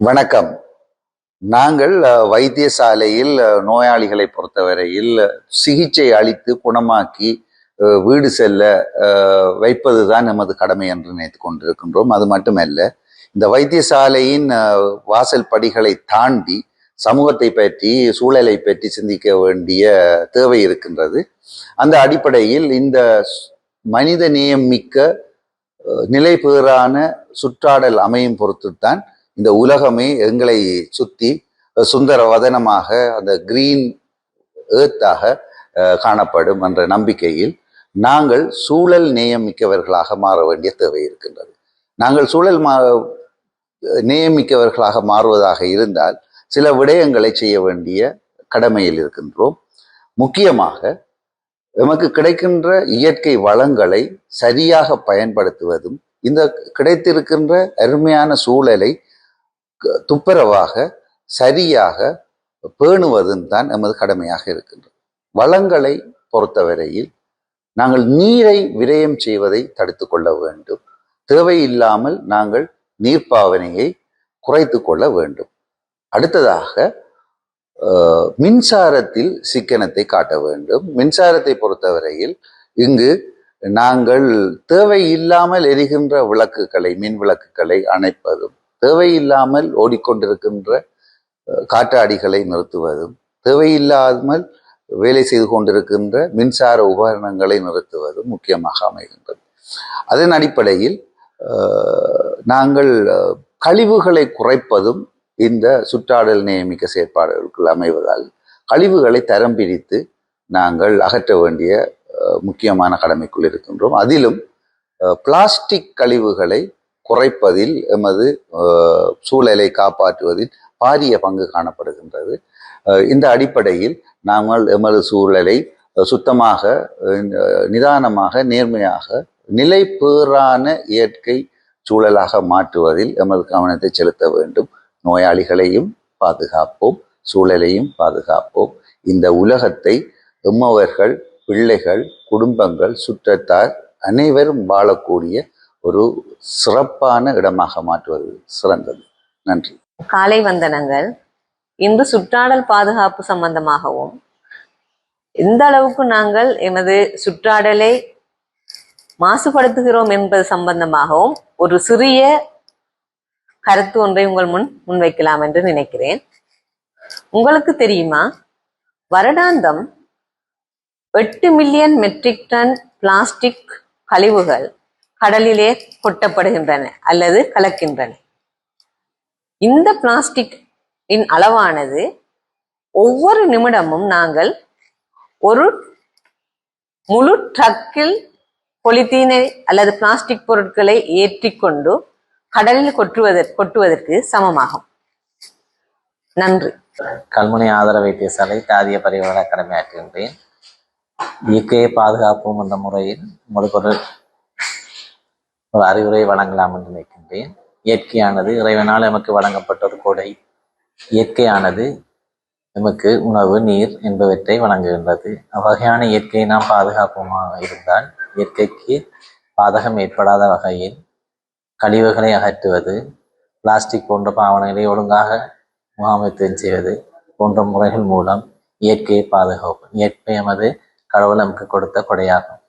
வணக்கம். நாங்கள் வைத்தியசாலையில் நோயாளிகளை பொறுத்தவரையில் சிகிச்சை அளித்து குணமாக்கி வீடு செல்ல வைப்பது வைப்பதுதான் நமது கடமை என்று நினைத்து கொண்டிருக்கின்றோம். அது மட்டுமல்ல இந்த வைத்தியசாலையின் வாசல் படிகளை தாண்டி சமூகத்தை பற்றி சூழலை பற்றி சிந்திக்க வேண்டிய தேவை இருக்கின்றது. அந்த அடிப்படையில் இந்த மனித நேயம் மிக்க நிலை நிலைபேறான சுற்றாடல் அமையும் பொறுத்துத்தான் இந்த உலகமே எங்களை சுத்தி சுந்தரவதனமாக சுந்தர வதனமாக அந்த கிரீன் ஏர்த்தாக காணப்படும் என்ற நம்பிக்கையில் நாங்கள் சூழல் நேயமிக்கவர்களாக மாற வேண்டிய தேவை இருக்கின்றது. நாங்கள் சூழல் மா நேயமிக்கவர்களாக மாறுவதாக இருந்தால் சில விடயங்களை செய்ய வேண்டிய கடமையில் இருக்கின்றோம். முக்கியமாக எமக்கு கிடைக்கின்ற இயற்கை வளங்களை சரியாக பயன்படுத்துவதும் இந்த கிடைத்திருக்கின்ற அருமையான சூழலை துப்புரவாக சரியாக பேணுவதும் தான் எமது கடமையாக இருக்கின்றது. வளங்களை பொறுத்தவரையில் நாங்கள் நீரை விரயம் செய்வதை தடுத்து கொள்ள வேண்டும். தேவையில்லாமல் நாங்கள் நீர்ப்பாவனையை குறைத்து கொள்ள வேண்டும். அடுத்ததாக மின்சாரத்தில் சிக்கனத்தை காட்ட வேண்டும். மின்சாரத்தை பொறுத்தவரையில் இங்கு நாங்கள் தேவையில்லாமல் எரிகின்ற விளக்குகளை மின் விளக்குகளை அணைப்பதும் தேவையில்லாமல் ஓடிக்கொண்டிருக்கின்ற காற்றாடிகளை நிறுத்துவதும் தேவையில்லாமல் வேலை செய்து கொண்டிருக்கின்ற மின்சார உபகரணங்களை நிறுத்துவதும் முக்கியமாக அமைகின்றது. அதன் அடிப்படையில் நாங்கள் கழிவுகளை குறைப்பதும் இந்த சுற்றாடல் நியமிக்க செயற்பாடுகளுக்குள் அமைவதால் கழிவுகளை தரம் பிரித்து நாங்கள் அகற்ற வேண்டிய முக்கியமான கடமைக்குள் இருக்கின்றோம். அதிலும் பிளாஸ்டிக் கழிவுகளை குறைப்பதில் எமது சூழலை காப்பாற்றுவதில் பாரிய பங்கு காணப்படுகின்றது. இந்த அடிப்படையில் நாங்கள் எமது சூழலை சுத்தமாக நிதானமாக நேர்மையாக நிலைபேறான இயற்கை சூழலாக மாற்றுவதில் எமது கவனத்தை செலுத்த வேண்டும். நோயாளிகளையும் பாதுகாப்போம் சூழலையும் பாதுகாப்போம். இந்த உலகத்தை எம்மவர்கள் பிள்ளைகள் குடும்பங்கள் சுற்றத்தார் அனைவரும் வாழக்கூடிய ஒரு சிறப்பான இடமாக மாற்றுவது சிறந்தது. நன்றி. காலை வந்தனங்கள். இன்று சுற்றாடல் பாதுகாப்பு சம்பந்தமாகவும் எந்த அளவுக்கு நாங்கள் எமது சுற்றாடலை மாசுபடுத்துகிறோம் என்பது சம்பந்தமாகவும் ஒரு சிறிய கருத்து ஒன்றை உங்கள் முன் முன்வைக்கலாம் என்று நினைக்கிறேன். உங்களுக்கு தெரியுமா? வருடாந்தம் எட்டு மில்லியன் மெட்ரிக் டன் பிளாஸ்டிக் கழிவுகள் கடலிலே கொட்டப்படுகின்றன அல்லது கலக்கின்றன. இந்த பிளாஸ்டிக் இன் அளவானது ஒவ்வொரு நிமிடமும் நாங்கள் ஒரு முழு ட்ரக்கில் பொலித்தீனை அல்லது பிளாஸ்டிக் பொருட்களை ஏற்றிக்கொண்டு கடலில் கொட்டுவதற்கு கொட்டுவதற்கு சமமாகும். நன்றி. கல்முனை ஆதர வைத்தியசாலை தாதிய பரிவார கடமையாற்றுகின்றேன் இயற்கையை பாதுகாப்போம் என்ற முறையில் உங்களுக்கு ஒரு ஒரு அறிவுரை வழங்கலாம் என்று நினைக்கின்றேன். இயற்கையானது இறைவனால் எமக்கு வழங்கப்பட்ட ஒரு கொடை. இயற்கையானது எமக்கு உணவு நீர் என்பவற்றை வழங்குகின்றது. அவ்வகையான இயற்கையை நாம் பாதுகாப்போமாக இருந்தால் இயற்கைக்கு பாதகம் ஏற்படாத வகையில் கழிவுகளை அகற்றுவது பிளாஸ்டிக் போன்ற பாவனைகளை ஒழுங்காக முகாமைத்துவம் செய்வது போன்ற முறைகள் மூலம் இயற்கையை பாதுகாப்போம். இயற்கை எமது கடவுள் நமக்கு கொடுத்த கொடையாகும்.